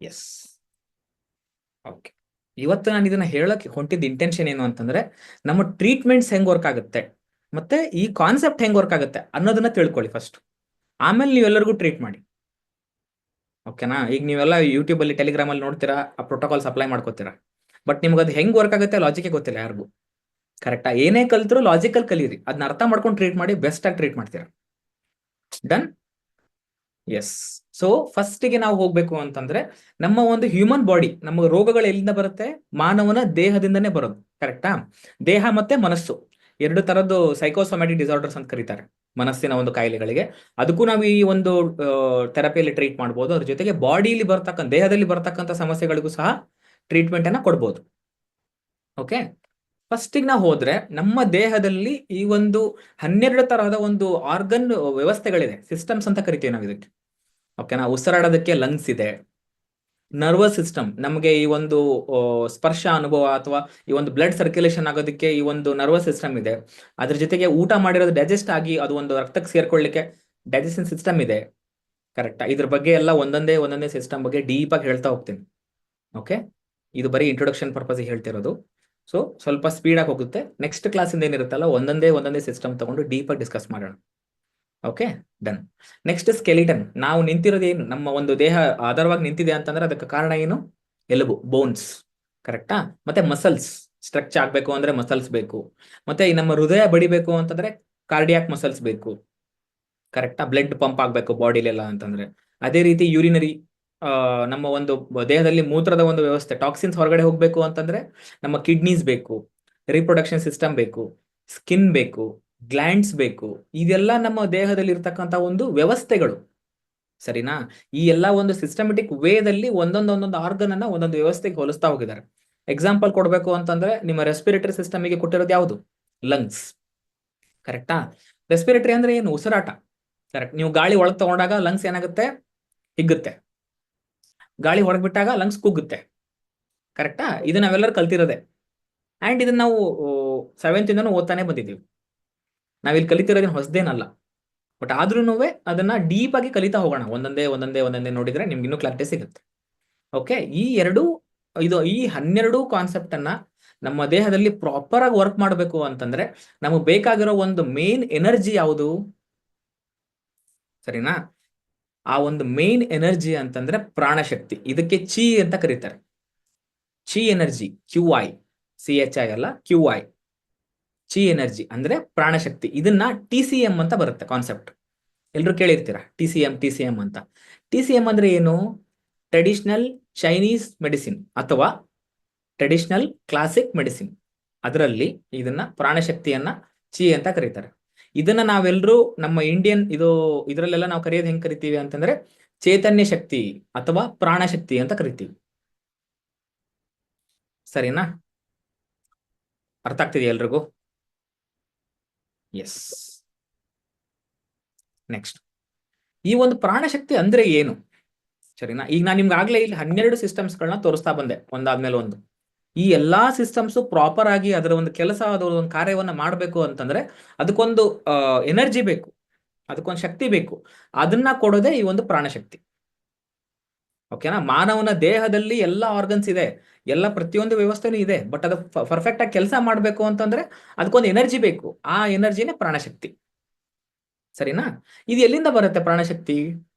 Yes okay ಇವತ್ತು ನಾನು ಇದನ್ನ ಹೇಳಕ್ಕೆ ಹೊಂಟಿದ್ದ ಇಂಟೆನ್ಷನ್ ಏನು ಅಂತಂದ್ರೆ, ನಮ್ಮ ಟ್ರೀಟ್ಮೆಂಟ್ಸ್ ಹೆಂಗ್ ವರ್ಕ್ ಆಗುತ್ತೆ, ಮತ್ತೆ ಈ ಕಾನ್ಸೆಪ್ಟ್ ಹೆಂಗ್ ವರ್ಕ್ ಆಗುತ್ತೆ ಅನ್ನೋದನ್ನ ತಿಳ್ಕೊಳ್ಳಿ ಫಸ್ಟ್ ಆಮೇಲೆ ನೀವೆಲ್ಲರಿಗೂ ಟ್ರೀಟ್ ಮಾಡಿ. ಓಕೆನಾ ಈಗ ನೀವೆಲ್ಲ ಯೂಟ್ಯೂಬ್ ಅಲ್ಲಿ ಟೆಲಿಗ್ರಾಮ್ ಅಲ್ಲಿ ನೋಡ್ತೀರಾ, ಆ ಪ್ರೋಟೋಕಾಲ್ ಅಪ್ಲೈ ಮಾಡ್ಕೋತೀರಾ. ಬಟ್ ನಿಮ್ಗೆ ಅದು ಹೆಂಗ್ ವರ್ಕ್ ಆಗುತ್ತೆ ಲಾಜಿಕ್ ಗೊತ್ತಿಲ್ಲ ಯಾರಿಗೂ. ಕರೆಕ್ಟಾ ಏನೇ ಕಲಿತರೂ ಲಾಜಿಕಲ್ ಕಲೀರಿ. ಅದನ್ನ ಅರ್ಥ ಮಾಡ್ಕೊಂಡು ಟ್ರೀಟ್ ಮಾಡಿ ಬೆಸ್ಟ್ ಆಗಿ ಟ್ರೀಟ್ ಮಾಡ್ತೀರಾ. ಡನ್ ಎಸ್ ಸೊ ಫಸ್ಟಿಗೆ ನಾವು ಹೋಗ್ಬೇಕು ಅಂತಂದ್ರೆ, ನಮ್ಮ ಒಂದು ಹ್ಯೂಮನ್ ಬಾಡಿ ನಮ್ಮ ರೋಗಗಳು ಎಲ್ಲಿಂದ ಬರುತ್ತೆ? ಮಾನವನ ದೇಹದಿಂದನೇ ಬರೋದು ಕರೆಕ್ಟಾ ದೇಹ ಮತ್ತೆ ಮನಸ್ಸು. ಎರಡು ತರದ್ದು ಸೈಕೋಸೊಮ್ಯಾಟಿಕ್ ಡಿಸಾರ್ಡರ್ಸ್ ಅಂತ ಕರೀತಾರೆ, ಮನಸ್ಸಿನ ಒಂದು ಕಾಯಿಲೆಗಳಿಗೆ. ಅದಕ್ಕೂ ನಾವು ಈ ಒಂದು ಥೆರಪಿಯಲ್ಲಿ ಟ್ರೀಟ್ ಮಾಡ್ಬೋದು. ಅದ್ರ ಜೊತೆಗೆ ಬಾಡಿಲಿ ಬರ್ತಕ್ಕಂಥ ದೇಹದಲ್ಲಿ ಬರ್ತಕ್ಕಂಥ ಸಮಸ್ಯೆಗಳಿಗೂ ಸಹ ಟ್ರೀಟ್ಮೆಂಟ್ ಅನ್ನ ಕೊಡ್ಬೋದು. ಓಕೆ ಫಸ್ಟಿಗೆ ನಾವು ಹೋದ್ರೆ, ನಮ್ಮ ದೇಹದಲ್ಲಿ ಈ ಒಂದು ಹನ್ನೆರಡು ತರಹದ ಒಂದು ಆರ್ಗನ್ ವ್ಯವಸ್ಥೆಗಳಿದೆ ಸಿಸ್ಟಮ್ಸ್ ಅಂತ ಕರಿತೀವಿ ನಾವು ಇದಕ್ಕೆ ಓಕೆನಾ ಉಸಿರಾಡೋದಕ್ಕೆ ಲಂಗ್ಸ್ ಇದೆ. ನರ್ವಸ್ ಸಿಸ್ಟಮ್ ನಮಗೆ ಈ ಒಂದು ಸ್ಪರ್ಶ ಅನುಭವ ಅಥವಾ ಈ ಒಂದು ಬ್ಲಡ್ ಸರ್ಕ್ಯುಲೇಷನ್ ಆಗೋದಕ್ಕೆ ಈ ಒಂದು ನರ್ವಸ್ ಸಿಸ್ಟಮ್ ಇದೆ. ಅದ್ರ ಜೊತೆಗೆ ಊಟ ಮಾಡಿರೋದು ಡೈಜೆಸ್ಟ್ ಆಗಿ ಅದು ಒಂದು ರಕ್ತಕ್ಕೆ ಸೇರ್ಕೊಳ್ಳಿಕ್ಕೆ ಡೈಜೆಷನ್ ಸಿಸ್ಟಮ್ ಇದೆ. ಕರೆಕ್ಟ್ ಇದ್ರ ಬಗ್ಗೆ ಎಲ್ಲ ಒಂದೊಂದೇ ಒಂದೊಂದೇ ಸಿಸ್ಟಮ್ ಬಗ್ಗೆ ಡೀಪ್ ಆಗಿ ಹೇಳ್ತಾ ಹೋಗ್ತೀನಿ. ಓಕೆ ಇದು ಬರೀ ಇಂಟ್ರೊಡಕ್ಷನ್ ಪರ್ಪಸ್ ಹೇಳ್ತಿರೋದು. ಸೊ ಸ್ವಲ್ಪ ಸ್ಪೀಡ್ ಆಗಿ ಹೋಗುತ್ತೆ. ನೆಕ್ಸ್ಟ್ ಕ್ಲಾಸಿಂದ ಏನಿರುತ್ತಲ್ಲ, ಒಂದೊಂದೇ ಒಂದೊಂದೇ ಸಿಸ್ಟಮ್ ತಗೊಂಡು ಡೀಪ್ ಆಗಿ ಡಿಸ್ಕಸ್ ಮಾಡೋಣ. ಓಕೆ ಡನ್ ನೆಕ್ಸ್ಟ್ ಸ್ಕೆಲಿಟನ್ ನಾವು ನಿಂತಿರೋದು ಏನು? ನಮ್ಮ ಒಂದು ದೇಹ ಆಧಾರವಾಗಿ ನಿಂತಿದೆ ಅಂತಂದ್ರೆ ಅದಕ್ಕೆ ಕಾರಣ ಏನು? ಎಲುಬು ಬೋನ್ಸ್ ಕರೆಕ್ಟಾ ಮತ್ತೆ ಮಸಲ್ಸ್ ಸ್ಟ್ರಕ್ಚ್ ಆಗ್ಬೇಕು ಅಂದ್ರೆ ಮಸಲ್ಸ್ ಬೇಕು. ಮತ್ತೆ ನಮ್ಮ ಹೃದಯ ಬಡಿಬೇಕು ಅಂತಂದ್ರೆ ಕಾರ್ಡಿಯಾಕ್ ಮಸಲ್ಸ್ ಬೇಕು. ಕರೆಕ್ಟಾ ಬ್ಲಡ್ ಪಂಪ್ ಆಗ್ಬೇಕು ಬಾಡಿಲೆಲ್ಲ ಅಂತಂದ್ರೆ. ಅದೇ ರೀತಿ ಯೂರಿನರಿ ನಮ್ಮ ಒಂದು ದೇಹದಲ್ಲಿ ಮೂತ್ರದ ಒಂದು ವ್ಯವಸ್ಥೆ. ಟಾಕ್ಸಿನ್ಸ್ ಹೊರಗಡೆ ಹೋಗ್ಬೇಕು ಅಂತಂದ್ರೆ ನಮ್ಮ ಕಿಡ್ನೀಸ್ ಬೇಕು. ರಿಪ್ರೊಡಕ್ಷನ್ ಸಿಸ್ಟಮ್ ಬೇಕು. ಸ್ಕಿನ್ ಬೇಕು. ಗ್ಲ್ಯಾಂಡ್ಸ್ ಬೇಕು. ಇದೆಲ್ಲ ನಮ್ಮ ದೇಹದಲ್ಲಿ ಇರ್ತಕ್ಕಂಥ ಒಂದು ವ್ಯವಸ್ಥೆಗಳು. ಸರಿನಾ? ಈ ಎಲ್ಲ ಒಂದು ಸಿಸ್ಟಮೆಟಿಕ್ ವೇದಲ್ಲಿ ಒಂದೊಂದು ಒಂದೊಂದು ಆರ್ಗನ್ ಅನ್ನ ಒಂದೊಂದು ವ್ಯವಸ್ಥೆಗೆ ಹೋಲಿಸ್ತಾ ಹೋಗಿದ್ದಾರೆ. ಎಕ್ಸಾಂಪಲ್ ಕೊಡಬೇಕು ಅಂತಂದ್ರೆ ನಿಮ್ಮ ರೆಸ್ಪಿರೇಟರಿ ಸಿಸ್ಟಮಿಗೆ ಕೊಟ್ಟಿರೋದು ಯಾವುದು? ಲಂಗ್ಸ್ ಕರೆಕ್ಟಾ ರೆಸ್ಪಿರೇಟರಿ ಅಂದ್ರೆ ಏನು? ಉಸಿರಾಟ. ಕರೆಕ್ಟ್ ನೀವು ಗಾಳಿ ಒಳಗೆ ತಗೊಂಡಾಗ ಲಂಗ್ಸ್ ಏನಾಗುತ್ತೆ? ಹಿಗ್ಗುತ್ತೆ. ಗಾಳಿ ಹೊರಗೆ ಬಿಟ್ಟಾಗ ಲಂಗ್ಸ್ ಕುಗ್ಗುತ್ತೆ. ಕರೆಕ್ಟಾ ಇದು ನಾವೆಲ್ಲರೂ ಕಲ್ತಿರೋದೆ. ಅಂಡ್ ಇದನ್ನ ನಾವು ಸೆವೆಂತ್ ಇಂದನೂ ಓದ್ತಾನೆ ಬಂದಿದ್ದೀವಿ. ನಾವಿಲ್ಲಿ ಕಲಿತಿರೋದೇನು ಹೊಸದೇನಲ್ಲ. ಬಟ್ ಆದ್ರೂ ಅದನ್ನ ಡೀಪ್ ಆಗಿ ಕಲಿತಾ ಹೋಗೋಣ. ಒಂದೊಂದೇ ಒಂದೊಂದೇ ಒಂದೊಂದೇ ನೋಡಿದ್ರೆ ನಿಮ್ಗೆ ಇನ್ನೂ ಕ್ಲಾರಿಟಿ ಸಿಗುತ್ತೆ. ಓಕೆ ಈ ಎರಡು, ಇದು ಈ ಹನ್ನೆರಡು ಕಾನ್ಸೆಪ್ಟ್ ಅನ್ನ ನಮ್ಮ ದೇಹದಲ್ಲಿ ಪ್ರಾಪರ್ ಆಗಿ ವರ್ಕ್ ಮಾಡಬೇಕು ಅಂತಂದ್ರೆ ನಮಗೆ ಬೇಕಾಗಿರೋ ಒಂದು ಮೇನ್ ಎನರ್ಜಿ ಯಾವುದು? ಸರಿನಾ? ಆ ಒಂದು ಮೇನ್ ಎನರ್ಜಿ ಅಂತಂದ್ರೆ ಪ್ರಾಣಶಕ್ತಿ. ಇದಕ್ಕೆ ಚಿ ಅಂತ ಕರೀತಾರೆ. Chi energy Q I C H I ಅಲ್ಲ ಕ್ಯೂ ಐ ಚಿ ಎನರ್ಜಿ ಅಂದ್ರೆ ಪ್ರಾಣಶಕ್ತಿ. ಇದನ್ನ ಟಿ ಸಿ ಎಂ ಅಂತ ಬರುತ್ತೆ ಕಾನ್ಸೆಪ್ಟ್ ಎಲ್ರು ಕೇಳಿರ್ತೀರಾ? T C M T C M ಅಂತ. ಟಿ ಸಿ ಎಂ ಅಂದ್ರೆ ಏನು? ಟ್ರೆಡಿಷನಲ್ ಚೈನೀಸ್ ಮೆಡಿಸಿನ್ ಅಥವಾ ಟ್ರೆಡಿಷನಲ್ ಕ್ಲಾಸಿಕ್ ಮೆಡಿಸಿನ್ ಅದರಲ್ಲಿ ಇದನ್ನ ಪ್ರಾಣಶಕ್ತಿಯನ್ನ ಚಿ ಅಂತ ಕರೀತಾರೆ. ಇದನ್ನ ನಾವೆಲ್ಲರೂ ನಮ್ಮ ಇಂಡಿಯನ್ ಇದು ಇದರಲ್ಲೆಲ್ಲ ನಾವು ಕರೆಯೋದು ಹೆಂಗ್ ಕರಿತೀವಿ ಅಂತಂದ್ರೆ ಚೈತನ್ಯ ಶಕ್ತಿ ಅಥವಾ ಪ್ರಾಣಶಕ್ತಿ ಅಂತ ಕರಿತೀವಿ. ಸರಿನಾ? ಅರ್ಥ ಆಗ್ತಿದೆಯಾ ಎಲ್ರಿಗೂ? ಎಸ್ ನೆಕ್ಸ್ಟ್ ಈ ಒಂದು ಪ್ರಾಣಶಕ್ತಿ ಅಂದ್ರೆ ಏನು? ಸರಿನಾ? ಈಗ ನಾನು ನಿಮ್ಗೆ ಆಗ್ಲೇ ಇಲ್ಲಿ ಹನ್ನೆರಡು ಸಿಸ್ಟಮ್ಸ್ಗಳನ್ನ ತೋರಿಸ್ತಾ ಬಂದೆ. ಒಂದಾದ್ಮೇಲೆ ಒಂದು. ಈ ಎಲ್ಲಾ ಸಿಸ್ಟಮ್ಸ್ ಪ್ರಾಪರ್ ಆಗಿ ಅದರ ಒಂದು ಕೆಲಸ ಅದರ ಒಂದು ಕಾರ್ಯವನ್ನ ಮಾಡಬೇಕು ಅಂತಂದ್ರೆ ಅದಕ್ಕೊಂದು ಎನರ್ಜಿ ಬೇಕು. ಅದಕ್ಕೊಂದು ಶಕ್ತಿ ಬೇಕು. ಅದನ್ನ ಕೊಡೋದೇ ಈ ಒಂದು ಪ್ರಾಣಶಕ್ತಿ. ಓಕೆನಾ ಮಾನವನ ದೇಹದಲ್ಲಿ ಎಲ್ಲ ಆರ್ಗನ್ಸ್ ಇದೆ. ಎಲ್ಲ ಪ್ರತಿಯೊಂದು ವ್ಯವಸ್ಥೆನೂ ಇದೆ. ಬಟ್ ಅದು ಪರ್ಫೆಕ್ಟ್ ಆಗಿ ಕೆಲಸ ಮಾಡಬೇಕು ಅಂತಂದ್ರೆ ಅದಕ್ಕೊಂದು ಎನರ್ಜಿ ಬೇಕು. ಆ ಎನರ್ಜಿನೇ ಪ್ರಾಣಶಕ್ತಿ. ಸರಿನಾ? ಇದು ಎಲ್ಲಿಂದ ಬರುತ್ತೆ ಪ್ರಾಣಶಕ್ತಿ?